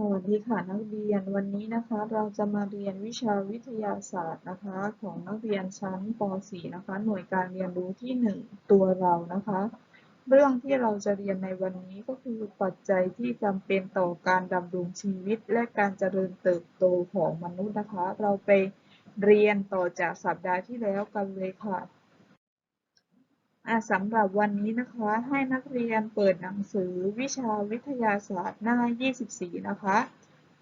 สวัสดีค่ะนักเรียนวันนี้นะคะเราจะมาเรียนวิชาวิทยาศาสตร์นะคะของนักเรียนชั้นป .4 นะคะ หน่วยการเรียนรู้ที่ 1 ตัวเรานะคะ เรื่องที่เราจะเรียนในวันนี้ก็คือปัจจัยที่จำเป็นต่อการดำรงชีวิต และการเจริญเติบโตของมนุษย์นะคะ เราไปเรียนต่อจากสัปดาห์ที่แล้วกันเลยค่ะ สำหรับวันนี้นะคะให้นักเรียนเปิดหนังสือวิชาวิทยาศาสตร์หน้า 24 นะคะ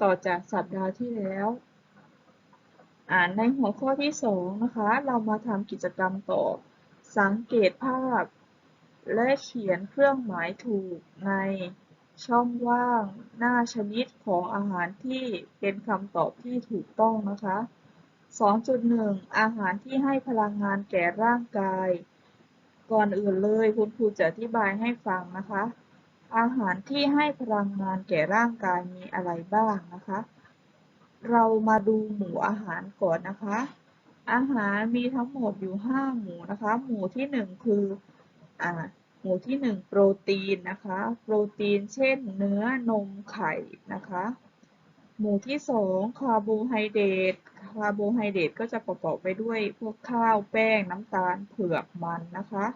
ต่อจากสัปดาห์ที่แล้วในหัวข้อที่ 2 นะคะ เรามาทำกิจกรรมต่อ สังเกตภาพ และเขียนเครื่องหมายถูกในช่องว่างหน้าชนิดของอาหารที่เป็นคำตอบที่ถูกต้องนะคะ 2.1 อาหารที่ให้พลังงานแก่ร่างกาย ก่อนอื่นเลยคุณครูจะอธิบายให้ฟังนะคะ อาหารที่ให้พลังงานแก่ร่างกายมีอะไรบ้างนะคะ เรามาดูหมู่อาหารก่อนนะคะ อาหารมีทั้งหมดอยู่ 5 หมู่นะคะ หมู่ที่ 1 คืออ่าหมู่ที่ 1 โปรตีนนะคะ โปรตีนเช่นเนื้อนมไข่นะคะ หมู่ที่2คาร์โบไฮเดรตคาร์โบไฮเดรตก็จะประกอบไปด้วยพวกข้าวแป้งน้ำตาลเผือกมันนะคะ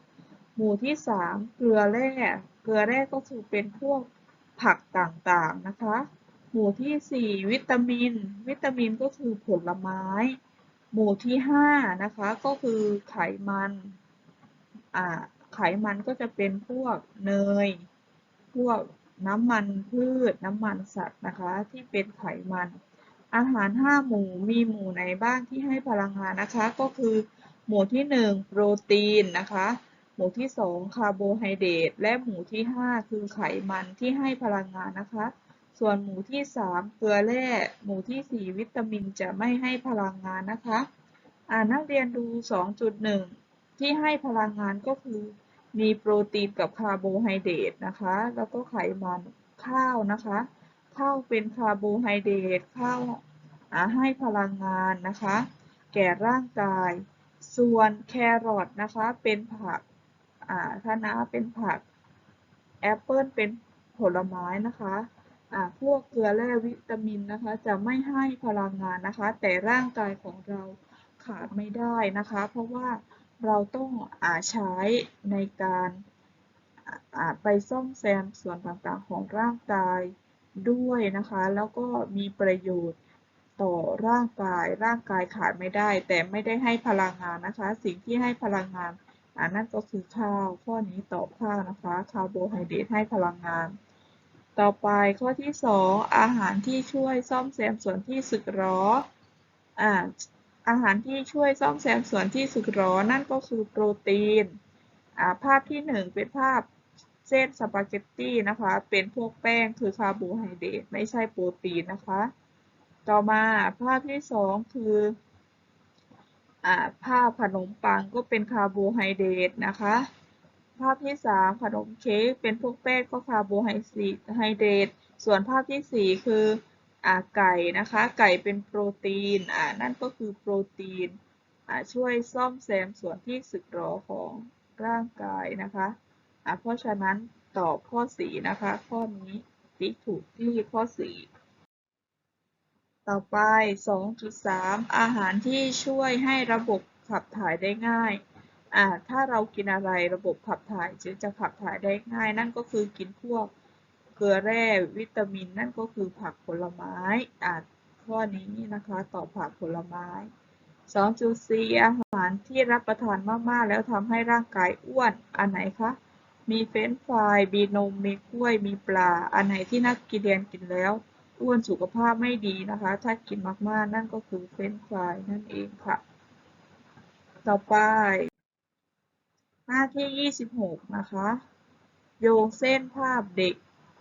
หมู่ที่3เกลือแร่เกลือแร่ก็คือเป็นพวกผักต่างๆนะคะ หมู่ที่4วิตามิน วิตามินก็คือผลไม้ หมู่ที่5นะคะก็คือไขมันอ่าไขมันก็จะเป็นพวกเนย พวก น้ำมันพืช น้ำมันสัตว์นะคะที่เป็นไขมัน อาหาร 5 หมู่มีหมู่ไหนบ้างที่ให้พลังงานนะคะ ก็คือหมู่ที่ 1 โปรตีนนะคะ หมู่ที่ 2 คาร์โบไฮเดรตและหมู่ที่ 5 คือไขมันที่ให้พลังงานนะคะ ส่วนหมู่ที่ 3 เกลือแร่หมู่ที่ 4 วิตามินจะไม่ให้พลังงานนะคะ อ่านักเรียนดู 2.1 ที่ให้พลังงานก็คือ มีโปรตีนกับคาร์โบไฮเดรตนะคะ แล้วก็ไขมันข้าวนะคะ ข้าวเป็นคาร์โบไฮเดรตข้าวให้พลังงานนะคะ แก่ร่างกาย ส่วนแครอทนะคะเป็นผักคะน้าเป็นผัก แอปเปิลเป็นผลไม้นะคะพวกเกลือแร่วิตามินนะคะ จะไม่ให้พลังงานนะคะ แต่ร่างกายของเราขาดไม่ได้นะคะ เพราะว่า เราต้องอใช้ในการไปซ่อมแซมส่วนต่างๆของร่างกายด้วยนะคะ แล้วก็มีประโยชน์ต่อร่างกาย ร่างกายขาดไม่ได้ แต่ไม่ได้ให้พลังงานนะคะ สิ่งที่ให้พลังงานอันนั่นก็คือข้าว ข้อนี้ตอบข้าวนะคะ คาร์โบไฮเดรตให้พลังงาน ต่อไปข้อที่ 2 อาหารที่ช่วยซ่อมแซมส่วนที่สึกหรออ่า อาหารที่ช่วยซ่อมแซมส่วนที่สึกหรอ นั่นก็คือโปรตีนาภาพที่ 1 เป็นภาพเส้นสปาเกตตี้นะคะ เป็นพวกแป้งคือคาร์โบไฮเดรตไม่ใช่โปรตีนนะคะ ต่อมาภาพที่ 2 คืออภาพขนมปังก็เป็นคาร์โบไฮเดรตนะคะ ภาพที่ 3 ขนมเค้กเป็นพวกแป้งก็คาร์โบไฮเดรตส่วนภาพที่ 4 คือ อ่าไก่นะคะ ไก่เป็นโปรตีนอ่านั่นก็คือโปรตีนอ่าช่วยซ่อมแซมส่วนที่สึกหรอของร่างกายนะคะอ่าเพราะฉะนั้นตอบข้อ4นะคะ ข้อนี้ติ๊กถูกที่ข้อ4ต่อไป 2.3 อาหารที่ช่วยให้ระบบขับถ่ายได้ง่ายอ่าถ้าเรากินอะไรระบบขับถ่ายจึงจะขับถ่ายได้ง่าย นั่นก็คือกินพวก เกลือแร่วิตามินนั่นก็คือผักผลไม้อ่าข้อนี้นะคะตอบผักผลไม้ 2.4 อาหารที่รับประทานมากๆ แล้วทำให้ร่างกายอ้วน อันไหนคะ มีเฟรนฟรายมีนม มีกล้วย มีปลา อันไหนที่นักกินเรียนกินแล้ว อ้วนสุขภาพไม่ดีนะคะ ถ้ากินมากๆ นั่นก็คือเฟรนฟรายนั่นเองค่ะ ต่อไป หน้าที่ 26 นะคะ โยงเส้นภาพเด็ก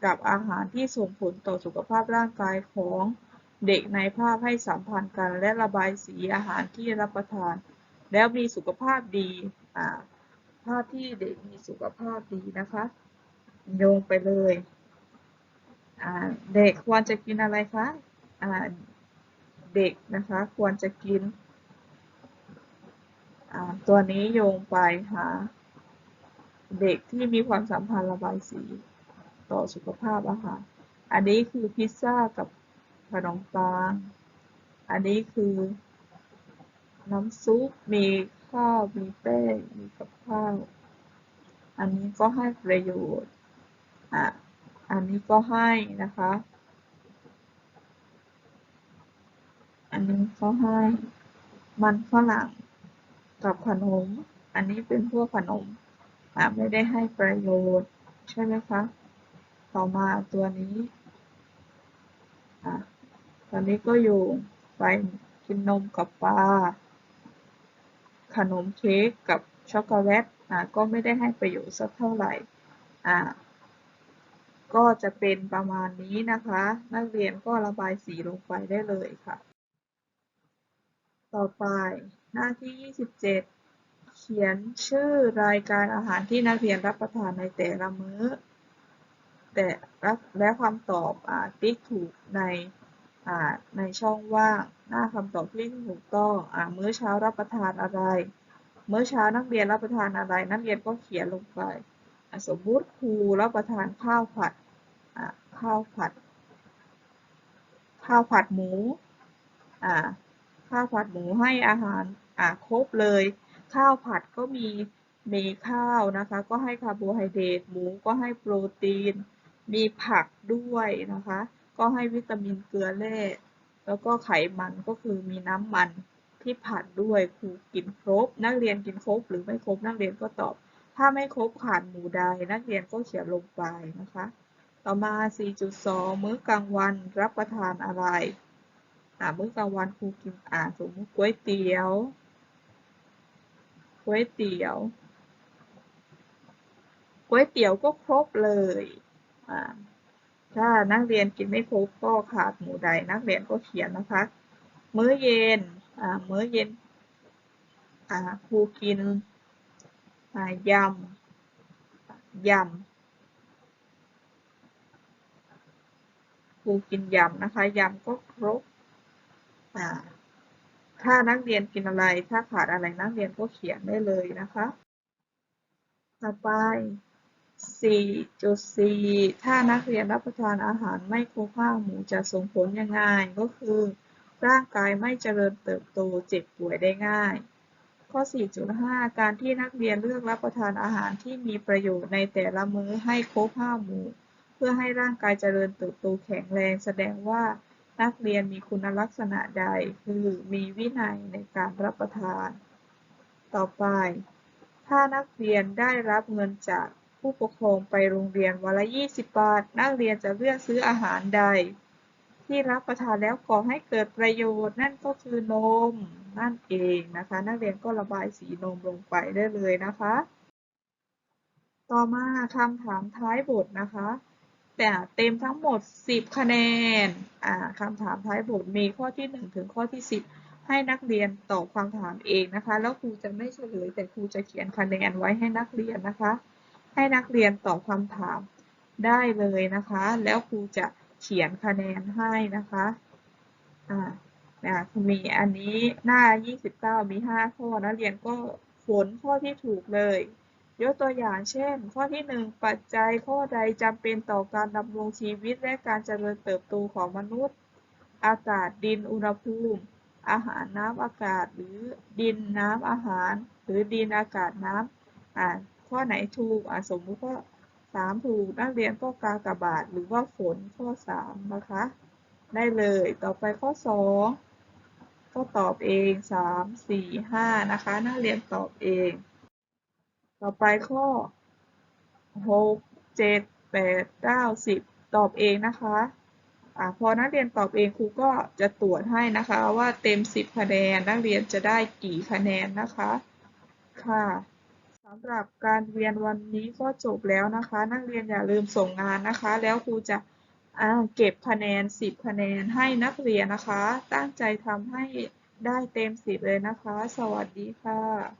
กับอาหารที่ส่งผลต่อสุขภาพร่างกายของเด็กในภาพให้สัมพันธ์กัน และระบายสีอาหารที่รับประทาน แล้วมีสุขภาพดีอ่าภาพที่เด็กมีสุขภาพดีนะคะโยงไปเลยเด็กควรจะกินอะไรคะเด็กนะคะควรจะกิน ตัวนี้โยงไปหาเด็กที่มีความสัมพันธ์ระบายสี ต่อสุขภาพอาหาร อันนี้คือพิซซ่ากับขนมปัง อันนี้คือ น้ำซุป มีข้าว มีแป้ง มีกับข้าว อันนี้ก็ให้ประโยชน์ อะ อันนี้ก็ให้นะคะ อันนี้ก็ให้ มันฝรั่งกับขนม อันนี้เป็นพวกขนม อะ ไม่ได้ให้ประโยชน์ ใช่ไหมคะ ต่อมาตัวนี้อตอนนี้ก็อยู่ไปกินนมกับปลา ขนมเค้กกับช็อกโกแลตอะก็ไม่ได้ให้ประโยชน์สักเท่าไหร่อะก็จะเป็นประมาณนี้นะคะ นักเรียนก็ระบายสีลงไปได้เลยค่ะ ต่อไปหน้าที่ 27 เขียนชื่อรายการอาหารที่นักเรียนรับประทานในแต่ละมื้อ แต่และคำตอบอติ๊กถูกในในช่องว่างหน้าคำตอบที่ถูกต้องอมื้อเช้ารับประทานอะไร มื้อเช้านักเรียนรับประทานอะไร นักเรียนก็เขียนลงไปสมมุติครูรับประทานข้าวผัดข้าวผัด ข้าวผัดหมูข้าวผัดหมูให้อาหารครบเลย ข้าวผัดก็มีมีข้าวนะคะ ก็ให้คาร์โบไฮเดรตหมูก็ให้โปรตีน มีผักด้วยนะคะ ก็ให้วิตามินเกลือแร่แล้วก็ไขมันก็คือมีน้ำมันที่ผัดด้วยครูกินครบ นักเรียนกินครบ หรือไม่ครบนักเรียนก็ตอบ ถ้าไม่ครบขาดหมู่ใดนักเรียนก็เขียนลงไปนะคะ ต่อมา 4.2 มื้อกลางวันรับประทานอะไรอ่ามื้อกลางวันครูกินอ่าสมมติก๋วยเตี๋ยวก๋วยเตี๋ยวก๋วยเตี๋ยวก็ครบเลย ถ้านักเรียนกินไม่ครบก็ขาดหมู่ใด นักเรียนก็เขียนนะคะ มื้อเย็นมื้อเย็นครูกินยำยำครูกินยำนะคะยำก็ครบถ้านักเรียนกินอะไร ถ้าขาดอะไรนักเรียนก็เขียนได้เลยนะคะ ต่อไป 4.4 ถ้านักเรียนรับประทานอาหารไม่ครบห้าหมู่จะส่งผลยังไง ก็คือ ร่างกายไม่เจริญเติบโตเจ็บป่วยได้ง่าย ข้อ 4.5 การที่นักเรียนเลือกรับประทานอาหารที่มีประโยชน์ในแต่ละมื้อให้ครบห้าหมู่ เพื่อให้ร่างกายเจริญเติบโตแข็งแรง แสดงว่านักเรียนมีคุณลักษณะใด คือมีวินัยในการรับประทาน ต่อไป ถ้านักเรียนได้รับเงินจาก ผู้ปกครองไปโรงเรียนวันละ 20 บาท นักเรียนจะเลือกซื้ออาหารใด ที่รับประทานแล้วก่อให้เกิดประโยชน์ นั่นก็คือนม นั่นเองนะคะ นักเรียนก็ระบายสีนมลงไปได้เลยนะคะ ต่อมาคำถามท้ายบทนะคะ แต่เต็มทั้งหมด 10 คะแนนอ่าคำถามท้ายบทมีข้อที่ 1 ถึงข้อที่ 10ให้นักเรียนตอบคำถามเองนะคะ แล้วครูจะไม่เฉลยแต่ครูจะเขียนคะแนนไว้ให้นักเรียนนะคะ ให้นักเรียนตอบคำถามได้เลยนะคะ แล้วครูจะเขียนคะแนนให้นะคะอ่านะมีอันนี้หน้า 29 มี 5 ข้อนักเรียนก็ฝนข้อที่ถูกเลย ยกตัวอย่างเช่น ข้อที่ 1 ปัจจัยข้อใดจำเป็นต่อการดำรงชีวิตและการเจริญเติบโตของมนุษย์ อากาศดินอุณหภูมิ อาหารน้ำอากาศหรือดินน้ำอาหาร หรือดินอากาศน้ำอ่า ข้อไหนถูกอ่าสมมุติว่าสามถูกนักเรียนก็กากบาทหรือว่าฝนข้อสามนะคะ ได้เลยต่อไปข้อสองก็ตอบเองสามสี่ห้านะคะนักเรียนตอบเอง ต่อไปข้อหกเจ็ดแปดเก้าสิบตอบเองนะคะอ่าพอนักเรียนตอบเองครูก็จะตรวจให้นะคะว่าเต็มสิบคะแนนนักเรียนจะได้กี่คะแนนนะคะ ค่ะ สำหรับการเรียนวันนี้ก็จบแล้วนะคะ นักเรียนอย่าลืมส่งงานนะคะ แล้วครูจะเก็บคะแนน 10 คะแนนให้นักเรียนนะคะ ตั้งใจทำให้ได้เต็ม 10 เลยนะคะ สวัสดีค่ะ